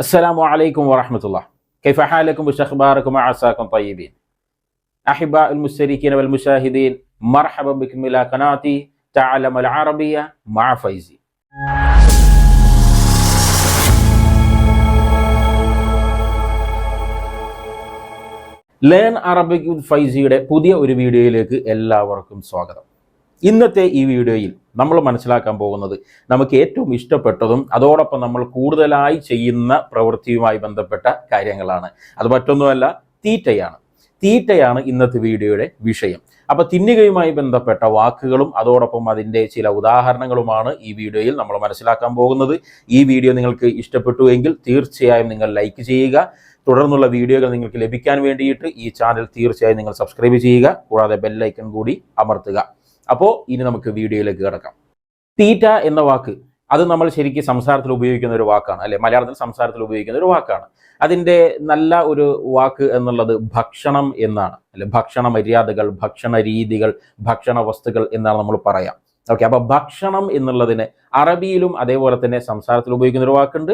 السلام عليكم ورحمة الله كيف حالكم وش أخباركم وعساكم طيبين أحباء المشتركين والمشاهدين مرحبا بكم إلى قناتي تعلم العربية مع فيزي learn Arabic വിത്ത് ഫൈസിയുടെ പുതിയ ഒരു വീഡിയോയിലേക്ക് എല്ലാവർക്കും സ്വാഗതം ഇന്നത്തെ ഈ വീഡിയോയിൽ നമ്മൾ മനസ്സിലാക്കാൻ പോകുന്നത് നമുക്ക് ഏറ്റവും ഇഷ്ടപ്പെട്ടതും അതോടൊപ്പം നമ്മൾ കൂടുതലായി ചെയ്യുന്ന പ്രവൃത്തിയുമായി ബന്ധപ്പെട്ട കാര്യങ്ങളാണ്. അത് മറ്റൊന്നുമല്ല തീറ്റയാണ്. തീറ്റയാണ് ഇന്നത്തെ വീഡിയോയുടെ വിഷയം. അപ്പോൾ തിന്നുകയുമായി ബന്ധപ്പെട്ട വാക്കുകളും അതോടൊപ്പം അതിന്റെ ചില ഉദാഹരണങ്ങളുമാണ് ഈ വീഡിയോയിൽ നമ്മൾ മനസ്സിലാക്കാൻ പോകുന്നത്. ഈ വീഡിയോ നിങ്ങൾക്ക് ഇഷ്ടപ്പെട്ടു എങ്കിൽ തീർച്ചയായും നിങ്ങൾ ലൈക്ക് ചെയ്യുക. തുടർന്നുള്ള വീഡിയോകൾ നിങ്ങൾക്ക് ലഭിക്കാൻ വേണ്ടിയിട്ട് ഈ ചാനൽ തീർച്ചയായും നിങ്ങൾ സബ്സ്ക്രൈബ് ചെയ്യുക. കൂടാതെ ബെല്ലൈക്കൺ കൂടി അമർത്തുക. അപ്പോൾ ഇനി നമുക്ക് വീഡിയോയിലേക്ക് കിടക്കാം. തീറ്റ എന്ന വാക്ക് അത് നമ്മൾ ശരിക്കും സംസാരത്തിൽ ഉപയോഗിക്കുന്ന ഒരു വാക്കാണ് അല്ലെ? മലയാളത്തിൽ സംസാരത്തിൽ ഉപയോഗിക്കുന്ന ഒരു വാക്കാണ്. അതിന്റെ നല്ല ഒരു വാക്ക് എന്നുള്ളത് ഭക്ഷണം എന്നാണ് അല്ലെ? ഭക്ഷണ മര്യാദകൾ ഭക്ഷണ രീതികൾ ഭക്ഷണ വസ്തുക്കൾ എന്നാണ് നമ്മൾ പറയാം. ഓക്കെ അപ്പൊ ഭക്ഷണം എന്നുള്ളതിന് അറബിയിലും അതേപോലെ തന്നെ സംസാരത്തിൽ ഉപയോഗിക്കുന്ന ഒരു വാക്കുണ്ട്.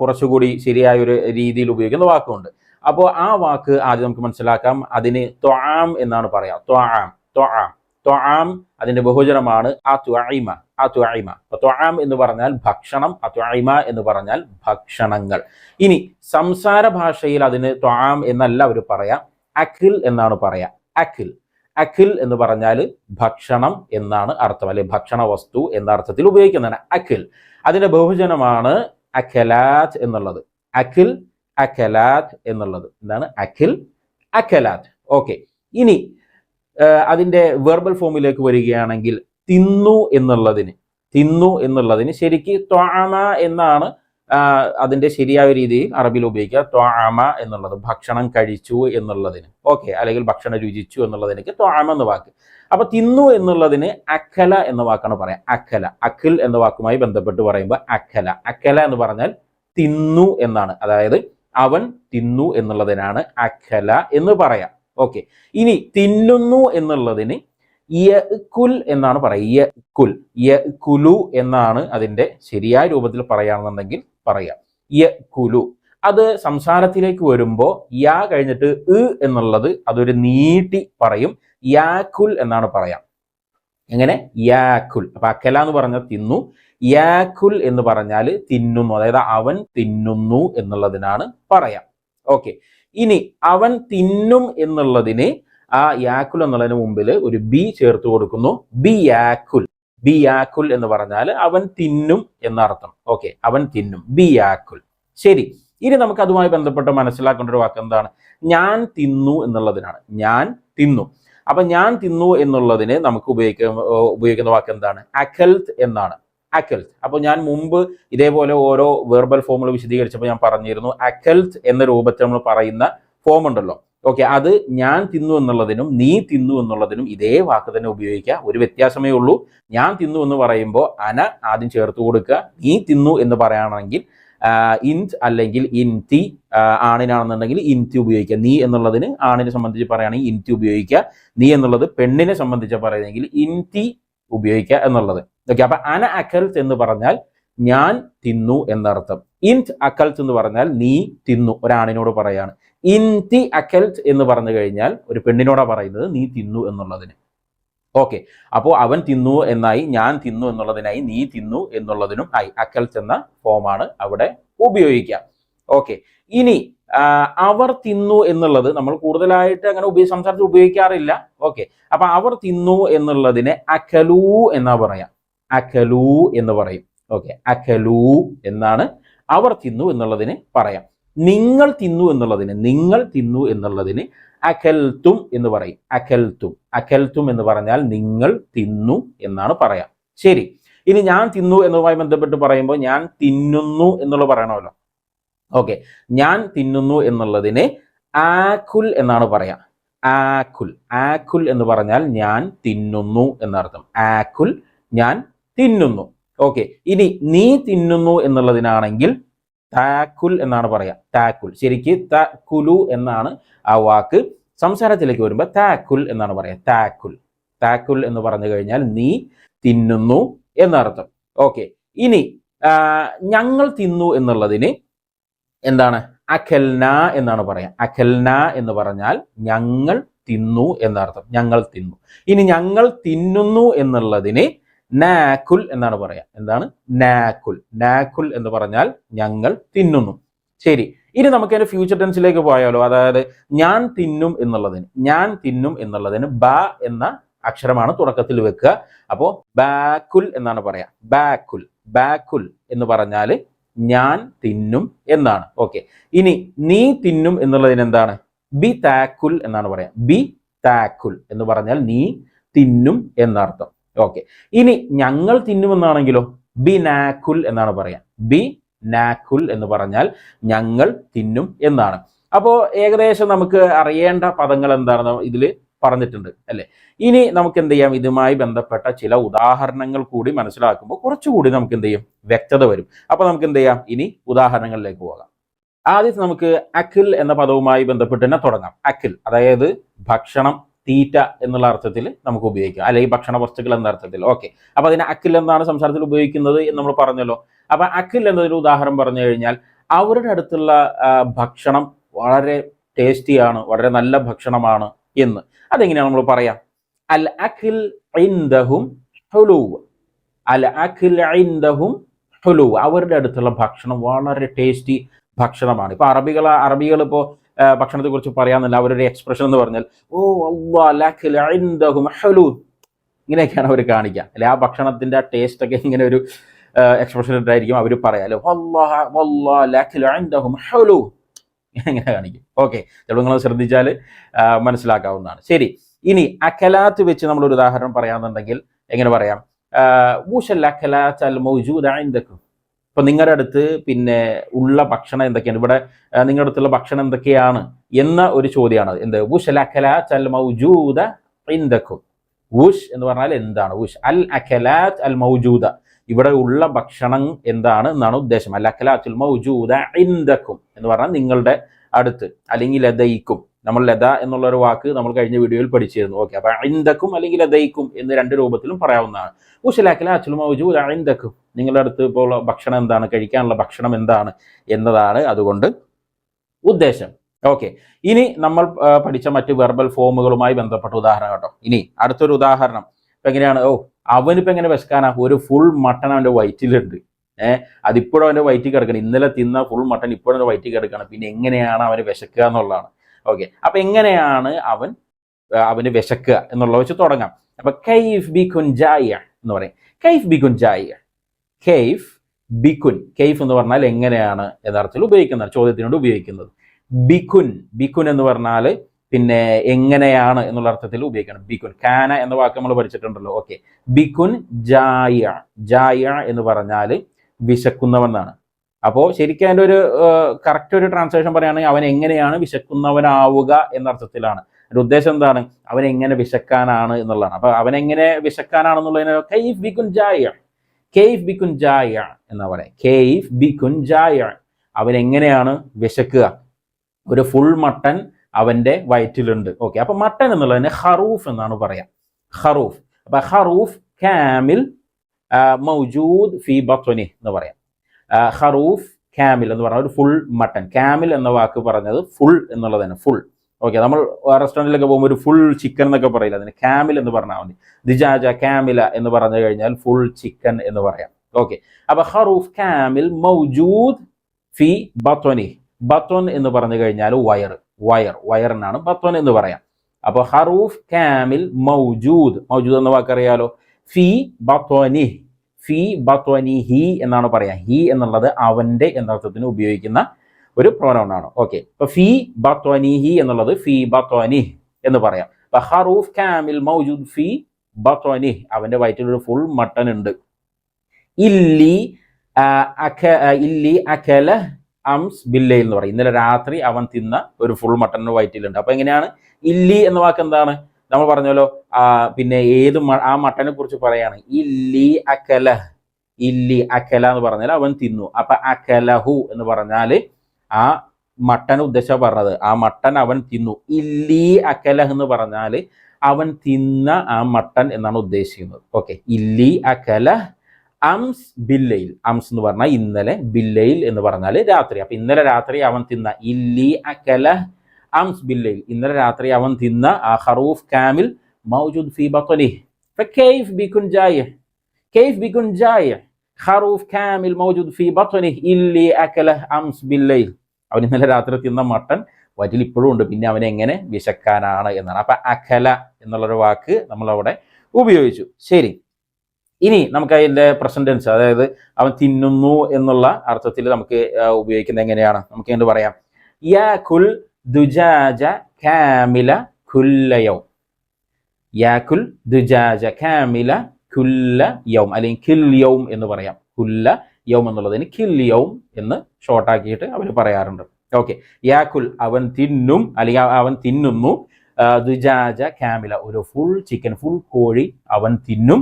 കുറച്ചുകൂടി ശരിയായ ഒരു രീതിയിൽ ഉപയോഗിക്കുന്ന വാക്കുണ്ട്. അപ്പോൾ ആ വാക്ക് ആദ്യം നമുക്ക് മനസ്സിലാക്കാം. അതിന് ത്വാം എന്നാണ് പറയാം. ത്വാം ത്വാം. ത്വാം അതിന്റെ ബഹുജനമാണ് ആ ത്വായിമ ആ ത്വായിമ ത്വാം എന്ന് പറഞ്ഞാൽ ഭക്ഷണം ആ ത്വായിമ എന്ന് പറഞ്ഞാൽ ഭക്ഷണങ്ങൾ. ഇനി സംസാര ഭാഷയിൽ അതിന് ത്വാം എന്നല്ല അവർ പറയാം. അഖിൽ എന്നാണ് പറയാ. അഖിൽ. അഖിൽ എന്ന് പറഞ്ഞാൽ ഭക്ഷണം എന്നാണ് അർത്ഥം അല്ലെ ഭക്ഷണ വസ്തു എന്ന അർത്ഥത്തിൽ ഉപയോഗിക്കുന്നതാണ് അഖിൽ. അതിന്റെ ബഹുജനമാണ് അഖലാത്ത് എന്നുള്ളത്. അഖിൽ അഖലാത്ത് എന്നുള്ളത്. എന്താണ്? അഖിൽ അഖലാത്ത്. ഓക്കെ. ഇനി ആ, അതിന്റെ വെർബൽ ഫോമിലേക്ക് വരികയാണെങ്കിൽ തിന്നു എന്നുള്ളതിന് തിന്നു എന്നുള്ളതിന് ശരിക്ക് ത്വാമ എന്നാണ് അതിന്റെ ശരിയായ രീതിയിൽ അറബിയിൽ ഉപയോഗിക്കുക. ത്വാമ എന്നുള്ളത് ഭക്ഷണം കഴിച്ചു എന്നുള്ളതിന്. ഓക്കെ അല്ലെങ്കിൽ ഭക്ഷണം രുചിച്ചു എന്നുള്ളതിനൊക്കെ ത്വാമ എന്ന വാക്ക്. അപ്പൊ തിന്നു എന്നുള്ളതിന് അഖല എന്ന വാക്കാണ് പറയാം. അഖല അഖിൽ എന്ന വാക്കുമായി ബന്ധപ്പെട്ട് പറയുമ്പോൾ അഖല അഖല എന്ന് പറഞ്ഞാൽ തിന്നു എന്നാണ്. അതായത് അവൻ തിന്നു എന്നുള്ളതിനാണ് അഖല എന്ന് പറയാം. ഓക്കെ ഇനി തിന്നുന്നു എന്നുള്ളതിന് യുൽ എന്നാണ് പറയുക. യുലു എന്നാണ് അതിന്റെ ശരിയായ രൂപത്തിൽ പറയുകയാണെന്നുണ്ടെങ്കിൽ പറയാം. യകുലു അത് സംസാരത്തിലേക്ക് വരുമ്പോൾ യാ കഴിഞ്ഞിട്ട് ഇ എന്നുള്ളത് അതൊരു നീട്ടി പറയും. യാക്കുൽ എന്നാണ് പറയാം. എങ്ങനെ? യാക്കുൽ. അപ്പൊ അക്കല എന്ന് പറഞ്ഞാൽ തിന്നു. യാക്കുൽ എന്ന് പറഞ്ഞാൽ തിന്നുന്നു. അതായത് അവൻ തിന്നുന്നു എന്നുള്ളതിനാണ് പറയാം. ഓക്കെ ഇനി അവൻ തിന്നും എന്നുള്ളതിന് ആ യാക്കുൽ എന്നുള്ളതിന് മുമ്പിൽ ഒരു ബി ചേർത്ത് കൊടുക്കുന്നു. ബി യാക്കുൽ. ബി യാക്കുൽ എന്ന് പറഞ്ഞാൽ അവൻ തിന്നും എന്നർത്ഥം. ഓക്കെ അവൻ തിന്നും. ബി യാക്കുൽ. ശരി. ഇനി നമുക്ക് അതുമായി ബന്ധപ്പെട്ട് മനസ്സിലാക്കേണ്ട ഒരു വാക്ക് എന്താണ്? ഞാൻ തിന്നു എന്നുള്ളതിനാണ്. ഞാൻ തിന്നു. അപ്പൊ ഞാൻ തിന്നു എന്നുള്ളതിന് നമുക്ക് ഉപയോഗിക്കുന്ന ഉപയോഗിക്കുന്ന വാക്ക് എന്താണ്? അഖൽത്ത് എന്നാണ്. അക്കൽത്ത് അപ്പോൾ ഞാൻ മുമ്പ് ഇതേപോലെ ഓരോ വെർബൽ ഫോമുകൾ വിശദീകരിച്ചപ്പോൾ ഞാൻ പറഞ്ഞിരുന്നു അക്കൽത്ത് എന്ന രൂപത്തിൽ നമ്മൾ പറയുന്ന ഫോം ഉണ്ടല്ലോ. ഓക്കെ അത് ഞാൻ തിന്നു എന്നുള്ളതിനും നീ തിന്നു എന്നുള്ളതിനും ഇതേ വാക്ക് തന്നെ ഉപയോഗിക്കുക. ഒരു വ്യത്യാസമേ ഉള്ളൂ. ഞാൻ തിന്നു എന്ന് പറയുമ്പോൾ അന ആദ്യം ചേർത്ത് കൊടുക്കുക. നീ തിന്നു എന്ന് പറയുകയാണെങ്കിൽ ഇന്റ് അല്ലെങ്കിൽ ഇൻതി ആണിനാണെന്നുണ്ടെങ്കിൽ ഇൻതി ഉപയോഗിക്കുക. നീ എന്നുള്ളതിന് ആണിനെ സംബന്ധിച്ച് പറയുകയാണെങ്കിൽ ഇൻതി ഉപയോഗിക്കുക. നീ എന്നുള്ളത് പെണ്ണിനെ സംബന്ധിച്ച് പറയുന്നെങ്കിൽ ഇൻതി ഉപയോഗിക്കുക എന്നുള്ളത്. ഓക്കെ അപ്പൊ അന അക്കൽത്ത് എന്ന് പറഞ്ഞാൽ ഞാൻ തിന്നു എന്നർത്ഥം. ഇന്റ് അക്കൽത്ത് എന്ന് പറഞ്ഞാൽ നീ തിന്നു ഒരാണിനോട് പറയാണ്. ഇൻതി അക്കൽത്ത് എന്ന് പറഞ്ഞു കഴിഞ്ഞാൽ ഒരു പെണ്ണിനോടാ പറയുന്നത് നീ തിന്നു എന്നുള്ളതിന്. ഓക്കെ അപ്പോൾ അവൻ തിന്നു എന്നായി ഞാൻ തിന്നു എന്നുള്ളതിനായി നീ തിന്നു എന്നുള്ളതിനും ആയി. അക്കൽത്ത് എന്ന ഫോമാണ് അവിടെ ഉപയോഗിക്കുക. ഓക്കെ ഇനി അവർ തിന്നു എന്നുള്ളത് നമ്മൾ കൂടുതലായിട്ട് അങ്ങനെ ഉപയോഗ സംസാരത്തിൽ ഉപയോഗിക്കാറില്ല. ഓക്കെ അപ്പൊ അവർ തിന്നു എന്നുള്ളതിനെ അക്കലൂ എന്നാ പറയാം. അക്കലൂ എന്ന് പറയും. ഓക്കെ അഖലൂ എന്നാണ് അവർ തിന്നു എന്നുള്ളതിന് പറയാം. നിങ്ങൾ തിന്നു എന്നുള്ളതിന് നിങ്ങൾ തിന്നു എന്നുള്ളതിന് അഖൽത്തും എന്ന് പറയും. അഖൽത്തും അഖൽത്തും എന്ന് പറഞ്ഞാൽ നിങ്ങൾ തിന്നു എന്നാണ് പറയാം. ശരി ഇനി ഞാൻ തിന്നു എന്നതുമായി ബന്ധപ്പെട്ട് പറയുമ്പോൾ ഞാൻ തിന്നുന്നു എന്നുള്ളത് പറയണമല്ലോ. ഓക്കെ ഞാൻ തിന്നുന്നു എന്നുള്ളതിന് ആക്കുൽ എന്നാണ് പറയാം. ആക്കുൽ ആക്കുൽ എന്ന് പറഞ്ഞാൽ ഞാൻ തിന്നുന്നു എന്നർത്ഥം. ആക്കുൽ ഞാൻ തിന്നുന്നു. ഓക്കെ ഇനി നീ തിന്നുന്നു എന്നുള്ളതിനാണെങ്കിൽ താക്കുൽ എന്നാണ് പറയാ. താക്കുൽ. ശരിക്ക് താക്കുലു എന്നാണ് ആ വാക്ക്. സംസാരത്തിലേക്ക് വരുമ്പോൾ താക്കുൽ എന്നാണ് പറയാ. താക്കുൽ. താക്കുൽ എന്ന് പറഞ്ഞു കഴിഞ്ഞാൽ നീ തിന്നുന്നു എന്നർത്ഥം. ഓക്കെ ഇനി ഞങ്ങൾ തിന്നു എന്നുള്ളതിന് എന്താണ്? അഖൽന എന്നാണ് പറയാ. അഖൽന എന്ന് പറഞ്ഞാൽ ഞങ്ങൾ തിന്നു എന്നർത്ഥം. ഞങ്ങൾ തിന്നു. ഇനി ഞങ്ങൾ തിന്നുന്നു എന്നുള്ളതിന് നാക്കുൽ എന്നാണ് പറയാ. എന്താണ്? നാക്കുൽ. നാക്കുൽ എന്ന് പറഞ്ഞാൽ ഞങ്ങൾ തിന്നുന്നു. ശരി. ഇനി നമുക്ക് അതിന്റെ ഫ്യൂച്ചർ ടെൻസിലേക്ക് പോയാലോ? അതായത് ഞാൻ തിന്നും എന്നുള്ളതിന് ഞാൻ തിന്നും എന്നുള്ളതിന് ബ എന്ന അക്ഷരമാണ് തുടക്കത്തിൽ വെക്കുക. അപ്പോ ബാക്കുൽ എന്നാണ് പറയാ. ബാക്കുൽ. ബാക്കുൽ എന്ന് പറഞ്ഞാൽ ഞാൻ തിന്നും എന്നാണ്. ഓക്കെ. ഇനി നീ തിന്നും എന്നുള്ളതിന് എന്താണ്? ബി താക്കുൽ എന്നാണ് പറയാ. ബി താക്കുൽ എന്ന് പറഞ്ഞാൽ നീ തിന്നും എന്നർത്ഥം. ഓക്കെ ഇനി ഞങ്ങൾ തിന്നുമെന്നാണെങ്കിലോ? ബി നാക്കുൽ എന്നാണ് പറയാം. ബി നാക്കുൽ എന്ന് പറഞ്ഞാൽ ഞങ്ങൾ തിന്നും എന്നാണ്. അപ്പോ ഏകദേശം നമുക്ക് അറിയേണ്ട പദങ്ങൾ എന്താണെന്ന് ഇതിൽ പറഞ്ഞിട്ടുണ്ട് അല്ലെ? ഇനി നമുക്ക് എന്ത് ചെയ്യാം? ഇതുമായി ബന്ധപ്പെട്ട ചില ഉദാഹരണങ്ങൾ കൂടി മനസ്സിലാക്കുമ്പോൾ കുറച്ചുകൂടി നമുക്ക് എന്ത് ചെയ്യും? വ്യക്തത വരും. അപ്പൊ നമുക്ക് എന്ത് ചെയ്യാം? ഇനി ഉദാഹരണങ്ങളിലേക്ക് പോകാം. ആദ്യം നമുക്ക് അഖിൽ എന്ന പദവുമായി ബന്ധപ്പെട്ട് തന്നെ തുടങ്ങാം. അഖിൽ അതായത് ഭക്ഷണം തീറ്റ എന്നുള്ള അർത്ഥത്തിൽ നമുക്ക് ഉപയോഗിക്കാം. അല്ലെങ്കിൽ ഭക്ഷണ വസ്തുക്കൾ എന്ന അർത്ഥത്തിൽ. ഓക്കെ അപ്പൊ അതിന് അക്കിൽ എന്നാണ് സംസാരത്തിൽ ഉപയോഗിക്കുന്നത് എന്ന് നമ്മൾ പറഞ്ഞല്ലോ. അപ്പൊ അക്കിൽ എന്നതിന് ഉദാഹരണം പറഞ്ഞു കഴിഞ്ഞാൽ അവരുടെ അടുത്തുള്ള ഭക്ഷണം വളരെ ടേസ്റ്റിയാണ് വളരെ നല്ല ഭക്ഷണമാണ് എന്ന്. അതെങ്ങനെയാണ് നമ്മൾ പറയാം? അൽ അഖിൽ ഇൻദഹും ഹുലൂവ്. അൽ അഖിൽ ഇൻദഹും ഹുലൂവ്. അവരുടെ അടുത്തുള്ള ഭക്ഷണം വളരെ ടേസ്റ്റി ഭക്ഷണമാണ്. ഇപ്പൊ അറബികൾ അറബികൾ ഇപ്പോൾ ഭക്ഷണത്തെ കുറിച്ച് പറയാന്നല്ല അവരുടെ എക്സ്പ്രഷൻ എന്ന് പറഞ്ഞാൽ ഓ അള്ളാ അൽ അഖിൽ ഇൻദഹും ഹുലൂവ് ഇങ്ങനെയൊക്കെയാണ് അവർ കാണിക്കുക. അല്ലെ ആ ഭക്ഷണത്തിന്റെ ആ ടേസ്റ്റ് ഒക്കെ ഇങ്ങനെ ഒരു എക്സ്പ്രഷൻ ഇട്ടായിരിക്കും അവർ പറയാലോ ഇങ്ങനെ കാണിക്കും. ഓക്കെ ചിലപ്പോൾ നിങ്ങൾ ശ്രദ്ധിച്ചാൽ മനസ്സിലാക്കാവുന്നതാണ്. ശരി ഇനി അഖലാത്ത് വെച്ച് നമ്മൾ ഒരു ഉദാഹരണം പറയാന്നുണ്ടെങ്കിൽ എങ്ങനെ പറയാം? ഊഷൽ അഖലാത്ത് അൽ മൗജൂദ ഇന്ദക്കും ഇപ്പൊ നിങ്ങളുടെ അടുത്ത് പിന്നെ ഉള്ള ഭക്ഷണം എന്തൊക്കെയാണ്? ഇവിടെ നിങ്ങളുടെ അടുത്തുള്ള ഭക്ഷണം എന്തൊക്കെയാണ്? എന്ന ഒരു ചോദ്യമാണ് എന്ത്? വുഷ് അൽ അഖല അൽ മൗജൂദ ഇന്ദക്കും ഉഷ് എന്ന് പറഞ്ഞാൽ എന്താണ്? ഉഷ് അൽ അക്കലാത്ത് അൽ മൗജൂദ. ഇവിടെ ഉള്ള ഭക്ഷണം എന്താണ് എന്നാണ് ഉദ്ദേശം. അൽ അക്കലാത്തുൽ മൗജൂദ ഇന്ദക്കും എന്ന് പറഞ്ഞാൽ നിങ്ങളുടെ അടുത്ത്. അല്ലെങ്കിൽ ലതയിക്കും. നമ്മൾ ലത എന്നുള്ള ഒരു വാക്ക് നമ്മൾ കഴിഞ്ഞ വീഡിയോയിൽ പഠിച്ചിരുന്നു. ഓക്കെ. അപ്പൊ അഴിന്തക്കും അല്ലെങ്കിൽ ലതയിക്കും എന്ന് രണ്ട് രൂപത്തിലും പറയാവുന്നതാണ്. ഉഷലാക്കല അച്ചുൽ മൗജൂദ് ഇന്ദക്കും നിങ്ങളുടെ അടുത്ത് ഇപ്പോൾ ഭക്ഷണം എന്താണ്? കഴിക്കാനുള്ള ഭക്ഷണം എന്താണ് എന്നതാണ് അതുകൊണ്ട് ഉദ്ദേശം. ഓക്കെ. ഇനി നമ്മൾ പഠിച്ച മറ്റ് വെർബൽ ഫോമുകളുമായി ബന്ധപ്പെട്ട ഉദാഹരണം കേട്ടോ. ഇനി അടുത്തൊരു ഉദാഹരണം. ഇപ്പൊ എങ്ങനെയാണ്? ഓ അവനിപ്പോൾ എങ്ങനെ വിശക്കാനാ? ഒരു ഫുൾ മട്ടൺ അവന്റെ വയറ്റിലുണ്ട്. ഏഹ് അതിപ്പോഴും അവന്റെ വയറ്റിൽ കിടക്കണം. ഇന്നലെ തിന്ന ഫുൾ മട്ടൺ ഇപ്പോഴും അവന്റെ വയറ്റിൽ കിടക്കണം. പിന്നെ എങ്ങനെയാണ് അവന് വിശക്കുക എന്നുള്ളതാണ്. ഓക്കെ. അപ്പൊ എങ്ങനെയാണ് അവൻ അവന് വിശക്കുക എന്നുള്ളത് വെച്ച് തുടങ്ങാം. അപ്പൊ കൈഫ് ബി കുഞ്ചായ എന്ന് പറയും. കൈഫ് ബി കുൻജായ കെയ്ഫ് ബിക്കുൻ കെയ്ഫ് എന്ന് പറഞ്ഞാൽ എങ്ങനെയാണ് യഥാർത്ഥത്തിൽ ഉപയോഗിക്കുന്നത്? ചോദ്യത്തിനോട് ഉപയോഗിക്കുന്നത്. ബിക്കുൻ ബിക്കുൻ എന്ന് പറഞ്ഞാൽ പിന്നെ എങ്ങനെയാണ് എന്നുള്ള അർത്ഥത്തിൽ ഉപയോഗിക്കണം. ബിക്കുൻ കാന എന്ന വാക്ക് നമ്മൾ പഠിച്ചിട്ടുണ്ടല്ലോ. ഓക്കെ. ബിക്കുൻ ജായ. ജായ എന്ന് പറഞ്ഞാൽ വിശക്കുന്നവനാണ്. അപ്പോൾ ശരിക്കും അതിന്റെ ഒരു കറക്റ്റ് ഒരു ട്രാൻസ്ലേഷൻ പറയുകയാണെങ്കിൽ അവൻ എങ്ങനെയാണ് വിശക്കുന്നവനാവുക എന്നർത്ഥത്തിലാണ് അതിന്റെ ഉദ്ദേശം എന്താണ്? അവൻ എങ്ങനെ വിശക്കാനാണ് എന്നുള്ളതാണ്. അപ്പൊ അവൻ എങ്ങനെ വിശക്കാനാണെന്നുള്ളതിന് കെയ്ഫ് ബിക്കുൻ ജായ. കെയ്ഫ് ബിക്കുൻ ജായ എന്നാ പറയാം. കെയ്ഫ് ബിക്കുൻ ജായ അവൻ എങ്ങനെയാണ് വിശക്കുക? ഒരു ഫുൾ മട്ടൻ അവന്റെ വയറ്റിലുണ്ട്. ഓക്കെ അപ്പൊ മട്ടൻ എന്നുള്ളതിന് ഹറൂഫ് എന്നാണ് പറയാ. ഹറൂഫ് അപ്പൊ ഹറൂഫ് കാമിൽ മൗജൂദ് ഫി ബത്വനി എന്ന് പറയാം. ഹറൂഫ് കാമിൽ എന്ന് പറഞ്ഞ ഒരു ഫുൾ മട്ടൻ. കാമിൽ എന്ന വാക്ക് പറഞ്ഞത് ഫുൾ എന്നുള്ളതാണ്. ഫുൾ ഓക്കെ നമ്മൾ റെസ്റ്റോറന്റിലൊക്കെ പോകുമ്പോൾ ഒരു ഫുൾ ചിക്കൻ എന്നൊക്കെ പറയില്ല? അതിന് ക്യാമിൽ എന്ന് പറഞ്ഞാൽ മതി. ദിജാജ ക്യാമില എന്ന് പറഞ്ഞു കഴിഞ്ഞാൽ ഫുൾ ചിക്കൻ എന്ന് പറയാം. ഓക്കെ അപ്പൊ ഹറൂഫ് ക്യാമിൽ മൗജൂദ് ഫി ബത്തോനി ബത്തോൻ എന്ന് പറഞ്ഞു കഴിഞ്ഞാൽ വയർ വയർ വയറിനാണ് ബത്തോൻ എന്ന് പറയാം. അപ്പൊ ഹറൂഫ് ക്യാമിൽ മൗജൂദ് മൗജൂദ് എന്ന വാക്കറിയാലോ ഫി ബത്തോനി ഫി ബത്തോനി ഹി എന്നാണ് പറയാം. ഹി എന്നുള്ളത് അവന്റെ എന്നർത്ഥത്തിന് ഉപയോഗിക്കുന്ന ഒരു പ്രോനൗൺ ആണ്. ഓക്കെ അപ്പൊ ഫി ബത്വനിഹി എന്നുള്ളത് ഫി ബത്വനി എന്ന് പറയാം. അപ്പൊ ഹറൂഫ് കാമിൽ മൗജൂദ് ഫി ബത്വനി അവന്റെ വയറ്റിൽ ഒരു ഫുൾ മട്ടൻ ഉണ്ട്. ഇല്ലി ഇല്ലി അഖല അംസ് ബില്ല എന്ന് പറയും. ഇന്നലെ രാത്രി അവൻ തിന്ന ഒരു ഫുൾ മട്ടൺ വയറ്റിലുണ്ട്. അപ്പൊ എങ്ങനെയാണ്? ഇല്ലി എന്ന വാക്ക് എന്താണ്? നമ്മൾ പറഞ്ഞല്ലോ പിന്നെ ഏത് ആ മട്ടനെ കുറിച്ച് പറയാണ്. ഇല്ലി അക്കല ഇല്ലി അക്കല എന്ന് പറഞ്ഞാൽ അവൻ തിന്നു. അപ്പൊ അക്കലഹു എന്ന് പറഞ്ഞാൽ ആ മട്ടൻ ഉദ്ദേശ പറഞ്ഞത് ആ മട്ടൻ അവൻ തിന്നു ഇല്ലി അക്കലഹ് എന്ന് പറഞ്ഞാല് അവൻ തിന്ന ആ മട്ടൻ എന്നാണ് ഉദ്ദേശിക്കുന്നത് ഓക്കെ ഇല്ലി അക്കല അംസ് ബില്ലയിൽ അംസ് എന്ന് പറഞ്ഞാൽ ഇന്നലെ ബില്ലയിൽ എന്ന് പറഞ്ഞാൽ രാത്രി അപ്പൊ ഇന്നലെ രാത്രി അവൻ തിന്ന ഇല്ലി അക്കല അംസ് ബില്ലയിൽ ഇന്നലെ രാത്രി അവൻ തിന്ന ആ ഹറൂഫ് കാമിൽ മൗജൂദ് ഫി ബത്തനി فكيف بيكون جايع كيف بيكون جايع خروف كامل موجود في بطنه اللي أكله أمس بالليل അവൻ ഇന്നലെ രാത്രി തിന്ന മട്ടൻ വറ്റിൽ ഇപ്പോഴും ഉണ്ട്. പിന്നെ അവൻ എങ്ങനെ വിശക്കാനാണ് എന്നാണ്. അപ്പൊ അഖല എന്നുള്ളൊരു വാക്ക് നമ്മളവിടെ ഉപയോഗിച്ചു. ശരി. ഇനി നമുക്ക് അതിന്റെ പ്രസന്റൻസ് അതായത് അവൻ തിന്നുന്നു എന്നുള്ള അർത്ഥത്തിൽ നമുക്ക് ഉപയോഗിക്കുന്നത് എങ്ങനെയാണ്? നമുക്ക് എന്ത് പറയാം. യാകുൽ ദുജാജ കാമില ഖുല്ലയൗ യാക്കുൽ ദുജാജ കാമില കുല്ല യൗം അല്ലെങ്കിൽ ഖുല്ല യൗം എന്ന് പറയാം. കുല്ല യൗം എന്നുള്ളതിന് കിൽ യൗം എന്ന് ഷോർട്ടാക്കിയിട്ട് അവർ പറയാറുണ്ട്. ഓക്കെ യാക്കുൽ അവൻ തിന്നും അല്ലെങ്കിൽ അവൻ തിന്നുന്നു. ദുജാജ ക്യാമില ഒരു ഫുൾ ചിക്കൻ ഫുൾ കോഴി അവൻ തിന്നും.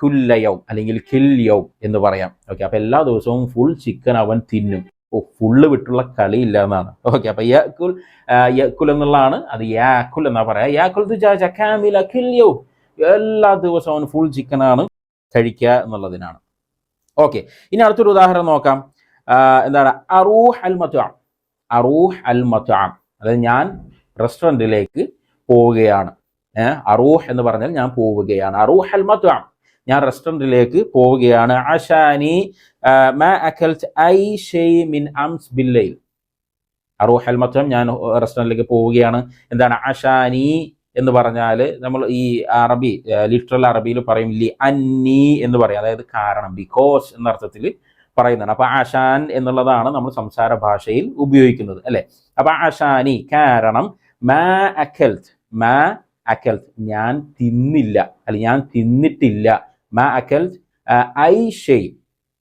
കുല്ലയവും അല്ലെങ്കിൽ കില്യവും എന്ന് പറയാം. ഓക്കെ അപ്പൊ എല്ലാ ദിവസവും ഫുൾ ചിക്കൻ അവൻ തിന്നും. ഓ ഫുള്ള് വിട്ടുള്ള കളിയില്ല എന്നാണ്. ഓക്കെ അപ്പൊ യാക്കുൽ യക്കുൽ എന്നുള്ളതാണ്. അത് യാക്കുൽ എന്നാ പറയാ. യാക്കുൽ ദുജാജ ക്യാമില കില്യവും എല്ലാ ദിവസവും ഫുൾ ചിക്കനാണ് കഴിക്കുക എന്നുള്ളതിനാണ്. ഓക്കെ ഇനി അടുത്തൊരു ഉദാഹരണം നോക്കാം. എന്താണ്? അറൂഹ് അൽ മത്വാം അറൂഹ് അൽ മത്വാം അതായത് ഞാൻ റെസ്റ്റോറന്റിലേക്ക് പോവുകയാണ്. അറൂഹ് എന്ന് പറഞ്ഞാൽ ഞാൻ പോവുകയാണ്. അറൂഹ് അൽ മത്വാം ഞാൻ റെസ്റ്റോറന്റിലേക്ക് പോവുകയാണ്. അക്കൽറ്റ് ഐ ഷെയ് മിൻ അംസ് ബില്ലയിൽ അറൂഹ് അൽ മത്വാം ഞാൻ റെസ്റ്റോറന്റിലേക്ക് പോവുകയാണ്. എന്താണ്? അഷാനി എന്ന് പറഞ്ഞാൽ നമ്മൾ ഈ അറബി ലിറ്ററൽ അറബിയിൽ പറയും ലി അന്നി എന്ന് പറയും. അതായത് കാരണം ബിക്കോസ് എന്ന അർത്ഥത്തിൽ പറയുന്നതാണ്. അപ്പൊ ആശാൻ എന്നുള്ളതാണ് നമ്മൾ സംസാര ഭാഷയിൽ ഉപയോഗിക്കുന്നത് അല്ലെ? അപ്പൊ ആശാനി കാരണം മാ അഖൽത്ത് മാ അഖൽത്ത് ഞാൻ തിന്നില്ല അല്ലെ ഞാൻ തിന്നിട്ടില്ല മാ അഖൽത്ത് ഐ ഷെയ്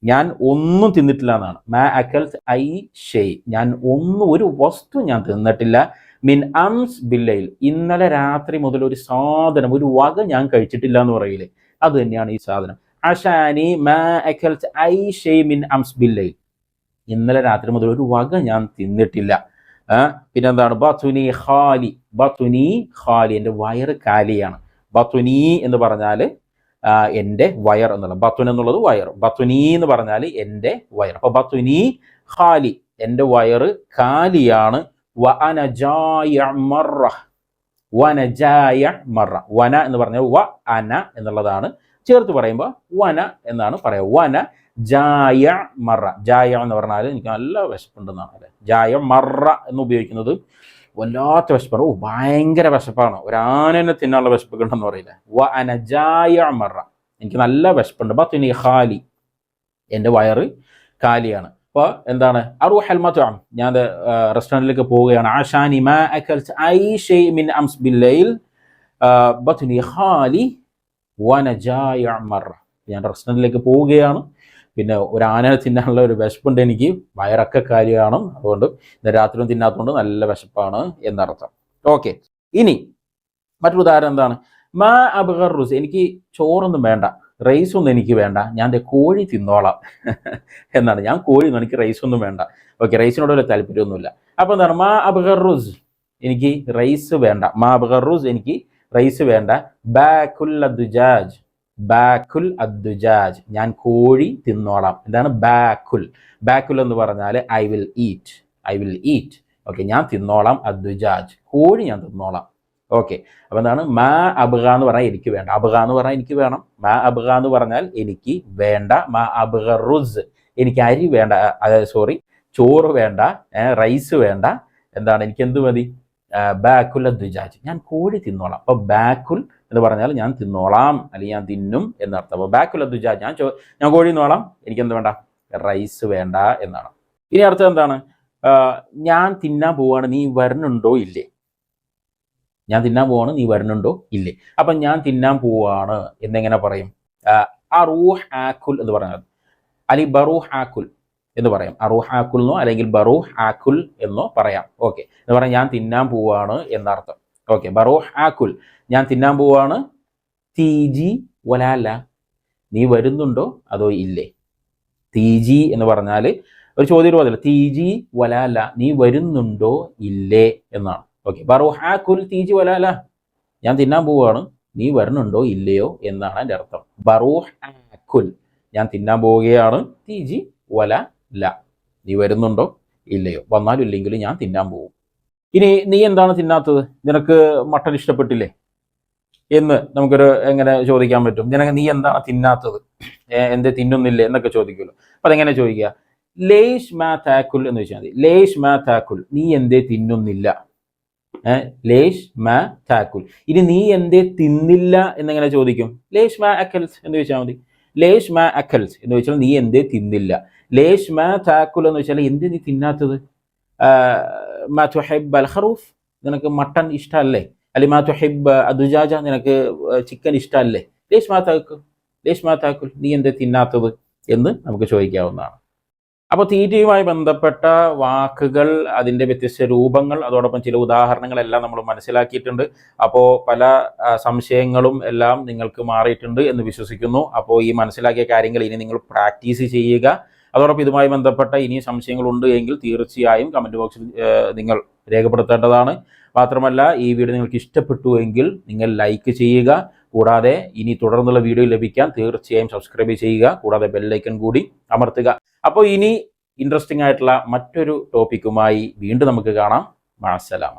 ഞാൻ ഒന്നും തിന്നിട്ടില്ല എന്നാണ്. മാ അഖൽത്ത് ഐ ഷെയ് ഞാൻ ഒന്നും ഒരു വസ്തു ഞാൻ തിന്നിട്ടില്ല മിൻ അംസ് ബില്ലയിൽ ഇന്നലെ രാത്രി മുതൽ ഒരു സാധനം ഒരു വക ഞാൻ കഴിച്ചിട്ടില്ല എന്ന് പറയില്ലേ? അത് തന്നെയാണ് ഈ സാധനം. അഷാനി മാ ഐ ഷെയ് മിൻ അംസ് ബില്ലയിൽ ഇന്നലെ രാത്രി മുതൽ ഒരു വക ഞാൻ തിന്നിട്ടില്ല. പിന്നെ പിന്നെന്താണ്? ബത്തുനി ഖാലി. ബത്തുനി ഖാലി എന്റെ വയറ് കാലിയാണ്. ബത്തുനി എന്ന് പറഞ്ഞാൽ എന്റെ വയർ എന്നുള്ള ബത്തുൻ എന്നുള്ളത് വയർ. ബത്തുനി എന്ന് പറഞ്ഞാൽ എന്റെ വയർ. അപ്പൊ ബത്തുനി ഖാലി എന്റെ വയറ് കാലിയാണ് വന ജായ മറ വന എന്ന് പറഞ്ഞാൽ വ അന എന്നുള്ളതാണ്. ചേർത്ത് പറയുമ്പോൾ വന എന്നാണ് പറയുക വന ജായ മറ ജായ എന്ന് പറഞ്ഞാൽ എനിക്ക് നല്ല വിശപ്പുണ്ടെന്നാണ് അല്ലെ ജായ മറ എന്ന് ഉപയോഗിക്കുന്നത് വല്ലാത്ത വിശപ്പാണ്. ഓ ഭയങ്കര വിശപ്പാണ്. ഒരാനനെ തിന്നാനുള്ള വിശപ്പൊക്കെ ഉണ്ടെന്ന് പറയില്ല. വ അന ജായ മറ എനിക്ക് നല്ല വിശപ്പുണ്ട്. ബത്തുനി ഖാലി. എന്റെ വയറ് കാലിയാണ് അപ്പോൾ എന്താണ്? അറു ഹെൽമത്വാം ഞാൻ റെസ്റ്റോറന്റിലേക്ക് പോവുകയാണ്. ആഷാനി മാ അക്കൽത്ത് ഐ ഷെയ് മിൻ അംസ് ബില്ലയിൽ ബത്തുനി ഖാലി വന ജായ മറ. ഞാൻ റെസ്റ്റോറന്റിലേക്ക് പോവുകയാണ്. പിന്നെ ഒരു ആന തിന്നാനുള്ള ഒരു വിശപ്പുണ്ട് എനിക്ക്. വയറൊക്കെ കാര്യമാണ് അതുകൊണ്ട് ഇന്ന് രാത്രിയും തിന്നാത്തതുകൊണ്ട് നല്ല വിശപ്പാണ് എന്നർത്ഥം. ഓക്കെ. ഇനി മറ്റൊരു ഉദാഹരണം എന്താണ്? മാ അബ്ഗർ റുസ്. എനിക്ക് ചോറൊന്നും വേണ്ട. റൈസ് ഒന്നും എനിക്ക് വേണ്ട. ഞാൻ കോഴി തിന്നോളാം. എന്നാണ്. ഞാൻ കോഴി എനിക്ക് റൈസ് ഒന്നും വേണ്ട. ഓക്കെ റൈസിനോട് വലിയ താല്പര്യമൊന്നുമില്ല. അപ്പോൾ എന്താണ്? മാ അബ്ഹറുസ് റുസ്. എനിക്ക് റൈസ് വേണ്ട. മാ അബ്ഹറുസ് റുസ് എനിക്ക് റൈസ് വേണ്ട. ബാക്കുൽ അദ്ജാജ് ബാക്കുൽ അദ്ജാജ് ഞാൻ കോഴി തിന്നോളാം. എന്താണ്? ബാക്കുൽ ബാക്കുൽ എന്ന് പറഞ്ഞാൽ I will eat I will eat okay ഞാൻ തിന്നോളാം അദ്ജാജ് കോഴി ഞാൻ തിന്നോളാം. ഓക്കെ അപ്പൊ എന്താണ്? മാ അബുക എന്ന് പറഞ്ഞാൽ എനിക്ക് വേണ്ട. അബുക എന്ന് പറഞ്ഞാൽ എനിക്ക് വേണം. മാ അബുക എന്ന് പറഞ്ഞാൽ എനിക്ക് വേണ്ട. മാ അബ്ഗ റുസ് എനിക്ക് അരി വേണ്ട. സോറി ചോറ് വേണ്ട. റൈസ് വേണ്ട. എന്താണ്? എനിക്ക് എന്ത് മതി? ബാക്കുൽ അദ്ജാജ് ഞാൻ കോഴി തിന്നോളാം. അപ്പൊ ബാക്കുൽ എന്ന് പറഞ്ഞാൽ ഞാൻ തിന്നോളാം. അല്ലെങ്കിൽ ഞാൻ തിന്നും എന്നർത്ഥം. അപ്പോൾ ബാക്കുൽ അദ്ജാജ് ഞാൻ ചോ ഞാൻ കോഴി തിന്നോളാം. എനിക്ക് എന്ത് വേണ്ട? റൈസ് വേണ്ട എന്നാണ്. ഇനി അർത്ഥം എന്താണ്? ഞാൻ തിന്നാൻ പോവാണ്. നീ വരണുണ്ടോ ഇല്ലേ? ഞാൻ തിന്നാൻ പോവാണ് നീ വരുന്നുണ്ടോ? ഇല്ലേ. അപ്പൊ ഞാൻ തിന്നാൻ പോവാണ്. എന്നെങ്ങനെ പറയും? അറൂഹ് ആക്കുൽ എന്ന് പറഞ്ഞാൽ അലി ബറൂഹ് ആക്കുൽ എന്ന് പറയാം. അറൂഹ് ആക്കുൽ എന്നോ അല്ലെങ്കിൽ ബറൂഹ് ആക്കുൽ എന്നോ പറയാം. ഓക്കെ. എന്ന് പറയാം ഞാൻ തിന്നാൻ പോവാണ് എന്നർത്ഥം. ഓക്കെ. ബറൂഹ് ആക്കുൽ ഞാൻ തിന്നാൻ പോവാണ്? തീജി വലാല നീ വരുന്നുണ്ടോ? അതോ ഇല്ലേ? തീജി എന്ന് പറഞ്ഞാൽ ഒരു ചോദ്യം രൂപത്തില്ല തീജി വലാല നീ വരുന്നുണ്ടോ? ഇല്ലേ എന്നാണ്. ഓക്കെ ബറുഹാക്കുൽ തീജി വലാല. ഞാൻ തിന്നാൻ പോവുകയാണ് നീ വരണുണ്ടോ? ഇല്ലയോ? എന്നാണ് എന്റെ അർത്ഥം. ബറൂഹ് ആക്കുൽ ഞാൻ തിന്നാൻ പോവുകയാണ്. തീജി വല ല നീ വരുന്നുണ്ടോ? ഇല്ലയോ. വന്നാലും ഇല്ലെങ്കിലും ഞാൻ തിന്നാൻ പോകും ഇനി നീ എന്താണ് തിന്നാത്തത്? നിനക്ക് മട്ടൻ ഇഷ്ടപ്പെട്ടില്ലേ? എന്ന് നമുക്കൊരു എങ്ങനെ ചോദിക്കാൻ പറ്റും. നിനക്ക് നീ എന്താണ് തിന്നാത്തത്? എന്ത് തിന്നുന്നില്ലേ? എന്നൊക്കെ ചോദിക്കുമല്ലോ. അപ്പൊ അതെങ്ങനെ ചോദിക്കുക? ലേഷ് മാ താക്കുൽ എന്ന് വെച്ചാൽ മതി. ലേഷ് മാ താക്കുൽ. നീ എന്തേ തിന്നുന്നില്ല? ലേഷ് മാ താക്കുൽ. ഇനി നീ എന്തേ തിന്നില്ല എന്നെങ്ങനെ ചോദിക്കും? ലേഷ് മാ അക്കൽസ് എന്ന് വെച്ചാൽ മതി. ലേഷ് മാ അക്കൽസ് എന്ന് വെച്ചാൽ നീ എന്തേ തിന്നില്ല. ലേഷ് മാ താക്കുൽ എന്ന് വെച്ചാൽ എന്തേ നീ തിന്നാത്തത്? മാ അൽ ഖറൂഫ് നിനക്ക് മട്ടൺ ഇഷ്ടമല്ലേ അല്ലെ മാ തുഹൈബ് അദുജാജ നിനക്ക് ചിക്കൻ ഇഷ്ടമല്ലേ ലേഷ് മാ താക്കുൽ ലേഷ് മാ താക്കുൽ. നീ എന്തേ തിന്നാത്തത് എന്ന് നമുക്ക് ചോദിക്കാവുന്നതാണ്. അപ്പോൾ തീറ്റയുമായി ബന്ധപ്പെട്ട വാക്കുകൾ അതിന്റെ വ്യത്യസ്ത രൂപങ്ങൾ അതോടൊപ്പം ചില ഉദാഹരണങ്ങളെല്ലാം നമ്മൾ മനസ്സിലാക്കിയിട്ടുണ്ട്. അപ്പോൾ പല സംശയങ്ങളും എല്ലാം നിങ്ങൾക്ക് മാറിയിട്ടുണ്ട് എന്ന് വിശ്വസിക്കുന്നു. അപ്പോൾ ഈ മനസ്സിലാക്കിയ കാര്യങ്ങൾ ഇനി നിങ്ങൾ പ്രാക്ടീസ് ചെയ്യുക. അതോടൊപ്പം ഇതുമായി ബന്ധപ്പെട്ട ഇനി സംശയങ്ങളുണ്ട് എങ്കിൽ തീർച്ചയായും കമന്റ് ബോക്സിൽ നിങ്ങൾ രേഖപ്പെടുത്തേണ്ടതാണ്. മാത്രമല്ല ഈ വീഡിയോ നിങ്ങൾക്ക് ഇഷ്ടപ്പെട്ടു എങ്കിൽ നിങ്ങൾ ലൈക്ക് ചെയ്യുക. കൂടാതെ ഇനി തുടർന്നുള്ള വീഡിയോ ലഭിക്കാൻ തീർച്ചയായും സബ്സ്ക്രൈബ് ചെയ്യുക. കൂടാതെ ബെല്ലൈക്കൺ കൂടി അമർത്തുക. അപ്പോൾ ഇനി ഇൻട്രസ്റ്റിംഗ് ആയിട്ടുള്ള മറ്റൊരു ടോപ്പിക്കുമായി വീണ്ടും നമുക്ക് കാണാം. മാസലാമ